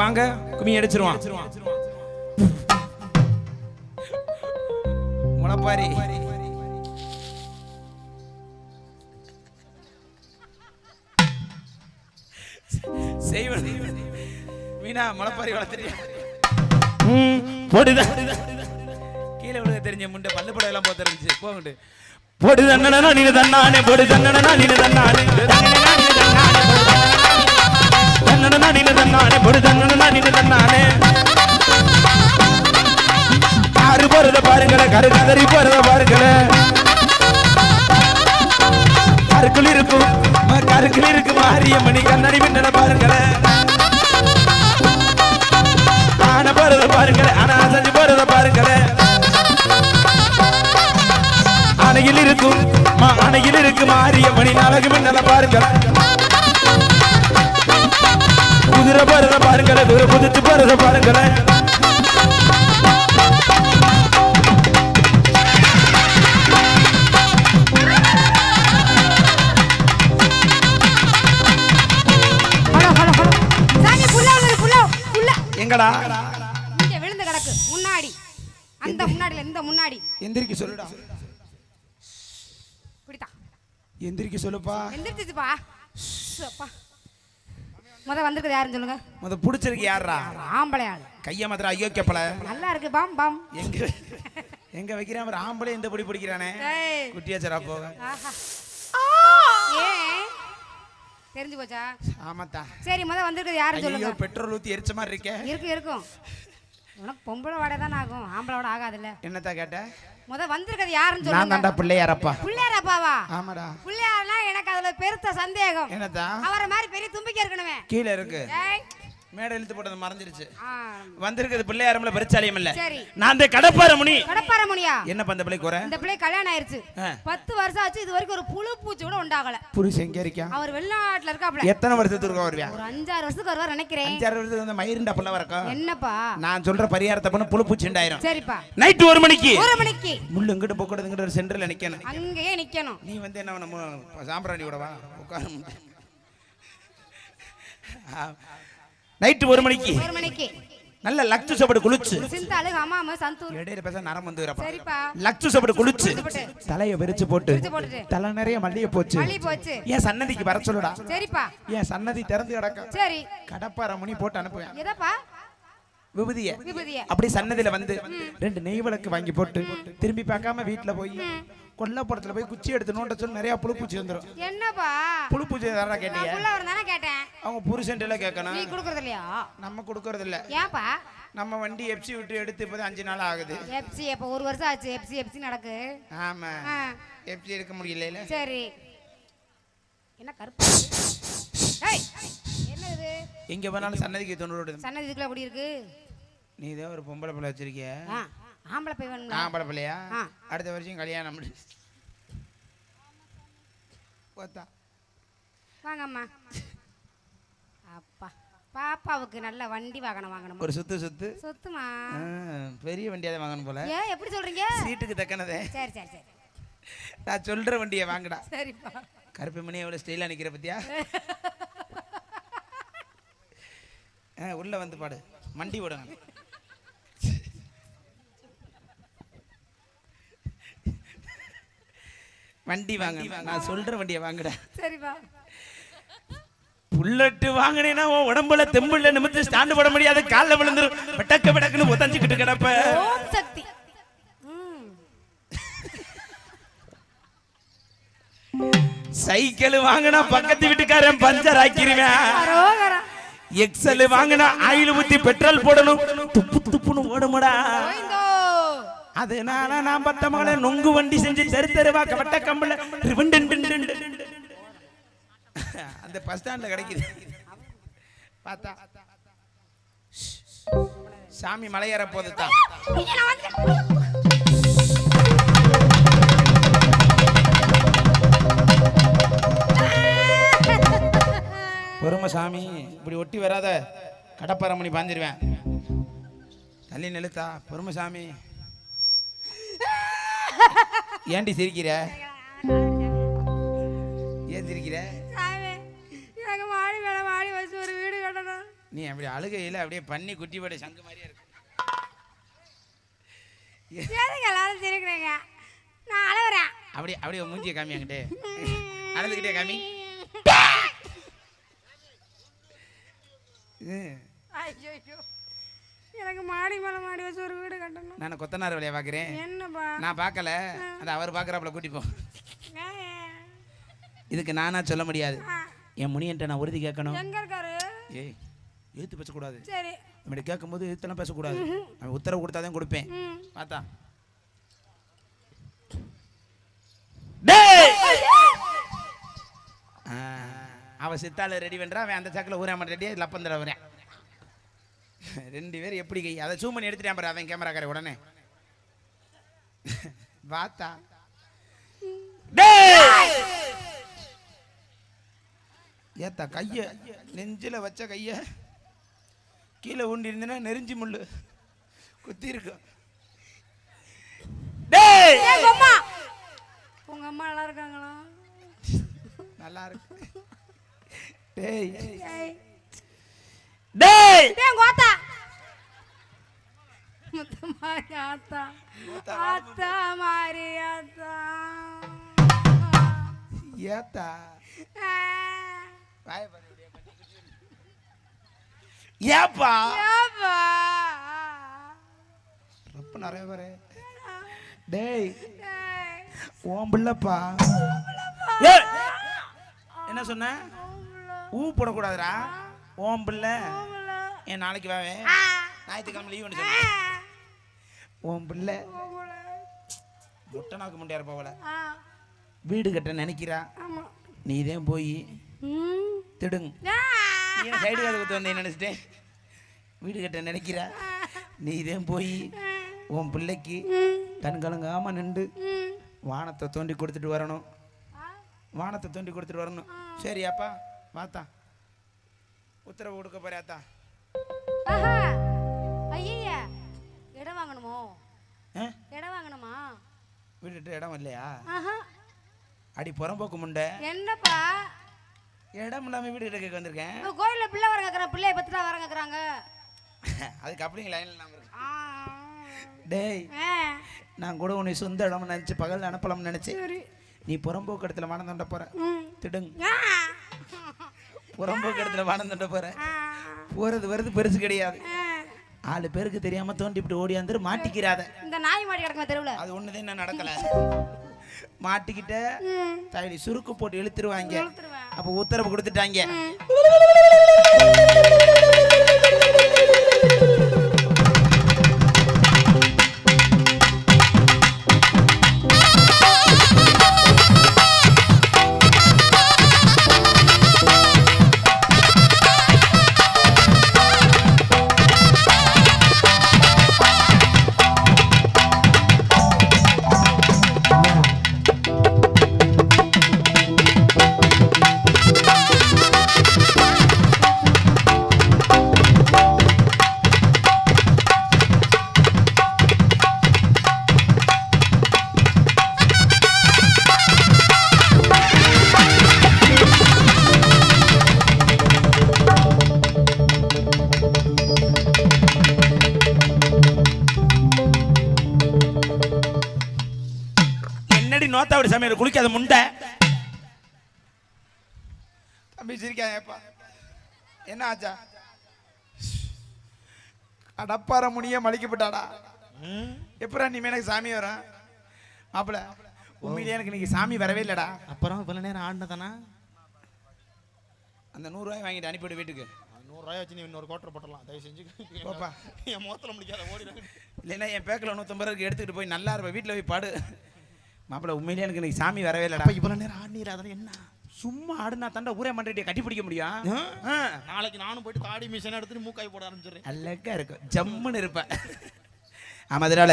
வாங்க கும்மி அடிச்சிருவான். முளப்பாரி. செய்வன். மீனா முளப்பாரி வளர்த்துறியா போடுதா கீழே விழுக தெரிஞ்ச முண்டை பல்லு படம் எல்லாம் போத்து இருந்துச்சு போகண்டு போடு தன்னனா நீ தன்னானே போடு தன்னனா நீ தன்னானே தன்னனா நீ தன்னானே போடு தன்னனா நீ தன்னானே. காரு போறத பாருங்களே கரு கதறி போறத பாருங்களே. கருக்குள் இருக்கும் ம- கருக்குள் இருக்கு மாரியம்மணி கண்ணாடி மின்னல பாருங்களே. ஆன போறத பாருங்களே ஆனா அசஞ்சு போறத பாருங்களே. அணையில் இருக்கும் அணையில் இருக்கு மாரியம்மணி அழகு மின்னல பாருங்களே. குதிரை போறத பாருங்களே குதிரை குதிச்சு போறத பாருங்களே ஹலோ ஹலோ ஹலோ. சாமி புள்ள விழுது புள்ள புள்ள எங்கடா? இங்க விழுந்து கிடக்கு. முன்னாடி. அந்த முன்னாடில இந்த முன்னாடி. எந்திரிக்க சொல்லுடா. இப்படித்தான். எந்திரிக்க சொல்லுப்பா. எந்திரிச்சிச்சுப்பா. அப்பா. முத வந்திருக்குது யாருன்னு சொல்லுங்க? முத புடிச்சிருக்கு யாரா ஒரு ஆம்பளை ஆளு. கைய மாத்திர ஐயோ கேப்பல. நல்லா இருக்கு பாம் பாம். எங்க எங்க வைக்கிறான் ஆம்பளை இந்த பிடி பிடிக்கிறானே. குட்டியாச்சரா போக தெரிஞ்சு போச்சா? ஆமாத்தா. சரி முத வந்திருக்குது யாருன்னு சொல்லுங்க. பெட்ரோல் ஊத்தி எரிச்ச மாதிரி இருக்கே. இருக்கும் இருக்கும். உனக்கு பொம்பளை வாடகை தானே ஆகும். ஆம்பளை வாடகை ஆகாதுல்ல. என்னத்தா கேட்ட? முத வந்திருக்கிறது யாருன்னு நான் சொல்லுங்க. தாண்டா பிள்ளையாரப்பா. பிள்ளையார் அப்பாவா ஆமாடா. பிள்ளையார்னா எனக்கு அதுல பெருத்த சந்தேகம். என்னத்தா? அவரை மாதிரி பெரிய தும்பிக்கை இருக்கணுமே. கீழே இருக்கு. ஏய் மேடை இழுத்து போட்டது மறைஞ்சிருச்சு ஆ, வந்திருக்கிறது பிள்ளையாரம்ல பெருச்சாலியம் இல்ல. நான் அந்த கடப்பார முனி. கடப்பார முனியா? என்ன அந்த பிள்ளை குறை? இந்த பிள்ளை கல்யாணம் ஆயிருச்சு. பத்து வருஷம் ஆச்சு இது வரைக்கும் ஒரு புழு பூச்சி கூட உண்டாகல. புருஷன் எங்க இருக்கான் அவர் வெளிநாட்டுல இருக்காப்ல எத்தனை வருஷத்துக்கு வருவியா? ஒரு அஞ்சாறு வருஷத்துக்கு வருவார் நினைக்கிறேன். அஞ்சாறு வருஷத்துக்கு வந்து மயிருண்டா பிள்ளை வரக்கும் என்னப்பா? நான் சொல்ற பரிகாரத்தை பண்ண புழு பூச்சிண்டாயிரம் சரிப்பா. நைட்டு ஒரு மணிக்கு. ஒரு மணிக்கு. முள்ளு இங்கிட்டு போக்கூடாது இங்கிட்ட ஒரு சென்டர்ல நிக்கணும் அங்கேயே நிக்கணும். நீ வந்து என்ன நம்ம சாம்பிராணி கூட வா உட்கார நைட்டு ஒரு மணிக்கு. ஒரு மணிக்கு. நல்ல லக்ஷு சாப்பாடு குளிச்சு. சிந்தாளு ஹமாமு சந்தூர். இடையில பேச நரம் வந்து சரிப்பா. லக்ஷு சாப்பாடு குளிச்சு. தலைய விரிச்சு போட்டு. தலை நிறைய மல்லிகை போச்சு. போச்சு. ஏன் சன்னதிக்கு வர சொல்லுடா. சரிப்பா. ஏன் சன்னதி திறந்து கிடக்க. சரி. கடப்பார மணி போட்டு அனுப்புவேன். எதப்பா? விபூதிய. அப்படி சன்னதியில வந்து ரெண்டு நெய் விளக்கு வாங்கி போட்டு திரும்பி பார்க்காம வீட்டுல போய் கொல்லப்புறத்துல போய் குச்சி எடுத்து நோண்ட சொல்லி நிறைய புழுப்பூச்சி வந்துடும் என்னப்பா? புழுப்பூச்சி கேட்டீங்க தானே கேட்டேன். அவங்க புருஷன் நீ கேட்கணும். கொடுக்கறது இல்லையா? நம்ம கொடுக்கறது இல்ல. ஏன்பா? நம்ம வண்டி எப்சி விட்டு எடுத்து இப்போதான் அஞ்சு நாள் ஆகுது. எப்சி இப்போ ஒரு வருஷம் ஆச்சு. எப்சி எப்சி நடக்கு. ஆமா. எப்சி எடுக்க முடியல சரி. என்ன கருப்பு? இது எங்க போனாலும் சன்னதிக்கு தொண்ணூறு ஓடுது. சன்னதி இதுக்குள்ள எப்படி இருக்கு? நீ இதே ஒரு பொம்பளை பிள்ளை வச்சிருக்கிய. ஆம்பளை வேணும்ல? ஆம்பளை பிள்ளையா. அடுத்த வருஷம் கல்யாணம். போத்தா. வாங்க அம்மா அப்பா பாப்பாவுக்கு நல்ல வண்டி வாகனம் வாங்கணுமா? ஒரு சுத்து சுத்து. சொத்துமா? பெரிய வண்டியாத வாங்கணும் போல. ஏன் எப்படி சொல்றீங்க? சீட்டுக்கு தக்கனதே. சரி சரி சரி. நான் சொல்ற வண்டியை வாங்கடா. சரிப்பா. கருப்பு மணி எவ்வளவு ஸ்டைலா நிக்கிற பத்தியா? உள்ள வந்து பாடு. மண்டி விடணும் வண்டி வாங்க. நான் சொல்ற வண்டியை வாங்கடா. சரிப்பா புல்லட்டு வாங்கினேன்னா உன் உடம்புல தெம்புல நிமித்து ஸ்டாண்டு போட முடியாது. கால்ல விழுந்துரும் பட்டக்க படக்குன்னு உதஞ்சுக்கிட்டு கிடப்ப. ஓம் சக்தி. ம். சைக்கிள் வாங்கினா பக்கத்து வீட்டுக்காரன் பஞ்சர் ஆக்கிருவேன். எக்ஸல் வாங்கினா ஆயில் ஊத்தி பெட்ரோல் போடணும். துப்பு துப்புன்னு ஓடுமடா. அதனால நான் பத்த மகளை நொங்கு வண்டி செஞ்சு தெரு தெருவா கவட்ட கம்பல. அந்த பஸ் ஸ்டாண்ட்ல கிடைக்குது. பார்த்தா. சாமி மலையேற போது பொறுமை சாமி. இப்படி ஒட்டி வராத கடப்பாறை மணி பாஞ்சிருவேன். தள்ளி நிலுத்தா பொறுமை சாமி. ஏண்டி சிரிக்கிற? ஏன் சிரிக்கிற? வீடு கட்டணும். நீ அப்படி அழுகையில் அப்படியே பண்ணி குட்டி போட சங்கு மாதிரியே இருக்கு. எல்லாரும் சிரிக்கிறீங்க? நான் அழுகுறேன். அப்படியே அப்படியே மூஞ்சியை காமி அங்கிட்டே. அழுதுகிட்டே காமி. ம். ஐயோ எனக்கு மாடி மேல மாடி வச்சு ஒரு வீடு கட்டணும். நான் கொத்தனார் வேலையை பார்க்குறேன் என்னப்பா? நான் பார்க்கல அது அவர் பார்க்குறாப்புல கூட்டி போ. ஏன்? இதுக்கு நானா சொல்ல முடியாது. என் முனியன்ட்ட நான் உறுதி கேட்கணும். எங்க இருக்காரு? ஏய் எழுத்து பேசக்கூடாது. சரி. நம்மகிட்ட கேட்கும்போது எழுத்தெல்லாம் பேசக்கூடாது. அவன் உத்தரவு கொடுத்தாதான் கொடுப்பேன். பார்த்தா டேய் ஆ, அவ சித்தால ரெடி பண்றா அவன் அந்த சாக்கில் ஊராம ரெடியா லப்பந்தர வரேன் ரெண்டு பேரும் எப்படி கை அதை சூம் பண்ணி எடுத்துட்டான் பாரு அவன் கேமராக்கார உடனே. பார்த்தா ஏத்தா கைய நெஞ்சில வச்ச கைய கீழே ஊண்டி இருந்தேன்னா நெறிஞ்சி முள்ளு. குத்தி இருக்கும் டேய்! ஏய் அம்மா உங்க அம்மா நல்லா இருக்காங்களா? நல்லா இருக்கு. டேய் ஏய் டேய் ஏய் கோத்தா முத்தமாரி ஆத்தா ஆத்தா மாரி ஆத்தா ஏத்தா. ஏப்பா ஏப்பா. ரொம்ப நிறைய பேரு டேய் ஏய், ஓம் பிள்ளைப்பா ஏய், என்ன சொன்ன ஊ போடக்கூடாதுடா. ஓம் பிள்ளை. என் நாளைக்கு வாவே ஞாயிற்றுக்கிழமை லீவ் சொன்ன. ஓம் பிள்ளை. முட்டை நாக்கு போல ஆ, வீடு கட்ட நினைக்கிறா. நீ தான் போய். திடுங்க சைடு காது குத்து வந்தேன் நினைச்சிட்டேன். வீடு கட்ட நினைக்கிறா? நீ தான் போய். உன் பிள்ளைக்கு ம், கண் கலங்காம நின்று. வானத்தை தோண்டி கொடுத்துட்டு வரணும். வானத்தை தோண்டி கொடுத்துட்டு வரணும். சரியாப்பா. வாத்தா உத்தரவு கொடுக்க போறியாத்தா ஆஹா. ஐயைய. இடம் வாங்கணுமோ? இடம் வாங்கணுமா வீடு கட்ட இடம் இல்லையா ஆஹா. அடி புறம்போக்கு முண்டை என்னப்பா இடம் இல்லாம வீடு கேட்க வந்திருக்கேன் கோயில்ல பிள்ளை வரங்க இருக்கிற பிள்ளைய பத்தி தான் வரங்க இருக்கிறாங்க அதுக்கு அப்படிங்க லைன்ல ஆ, டேய். நான் கூட உன்னை சொந்த இடம் நினைச்சு பகல் அனுப்பலாம்னு நினைச்சேன் சரி நீ புறம்போக்கு இடத்துல வானம் தண்ட போற. திடுங்க. புறம்போக்கு இடத்துல வானம் தண்ட போற ஆ. போறது வருது பெருசு கிடையாது. ஆளு பேருக்கு தெரியாம தோண்டிவிட்டு ஓடியாந்துரு மாட்டிக்கிறாத இந்த நாய் மாடி கிடக்குமா தெருவுல அது ஒண்ணுதான் இன்னும் நடக்கல மாட்டிக்கிட்ட ம். தயடி சுருக்கு போட்டு இழுத்துருவாங்க. அப்ப உத்தரவு கொடுத்துட்டாங்க ம். என்னடி நோத்தாவடி சமையல் குளிக்காத முண்டை. தம்பி சிரிக்காதப்பா. என்ன ஆச்சா? கடப்பார முனிய மலிக்கப்பட்டாடா. எப்படா நீ எனக்கு சாமி வரும்? மாப்பிள உண்மையிலேயே எனக்கு இன்னைக்கு சாமி வரவே இல்லடா. அப்புறம் இவ்வளோ நேரம் ஆடினதானா? அந்த நூறுரூவாய் வாங்கிட்டு அனுப்பிவிடு வீட்டுக்கு. நூறுரூவாய் வச்சு நீ இன்னொரு கோட்டரை போட்டலாம் தயவு செஞ்சு. போப்பா. என் முகத்தில் முடிக்காத ஓடிடுங்க இல்லைன்னா என் பேக்கில் நூற்றம்பது ரூபாய்க்கு எடுத்துக்கிட்டு போய் நல்லா இருப்பேன் வீட்டில் போய் பாடு. மாப்பிள உண்மையிலேயே எனக்கு இன்னைக்கு சாமி வரவே இல்லடா. அப்போ இவ்வளோ நேரம் ஆடினீர் அதெல்லாம் என்ன? சும்மா ஆடுனா தாண்டா ஊரே மண்டடியை கட்டி பிடிக்க முடியும். நாளைக்கு நானும் போயிட்டு தாடி மிஷினை எடுத்துட்டு மூக்காய் போட ஆரம்பிச்சிடுறேன். அழகா இருக்கும். ஜம்முன்னு இருப்பேன். ஆமா அதனால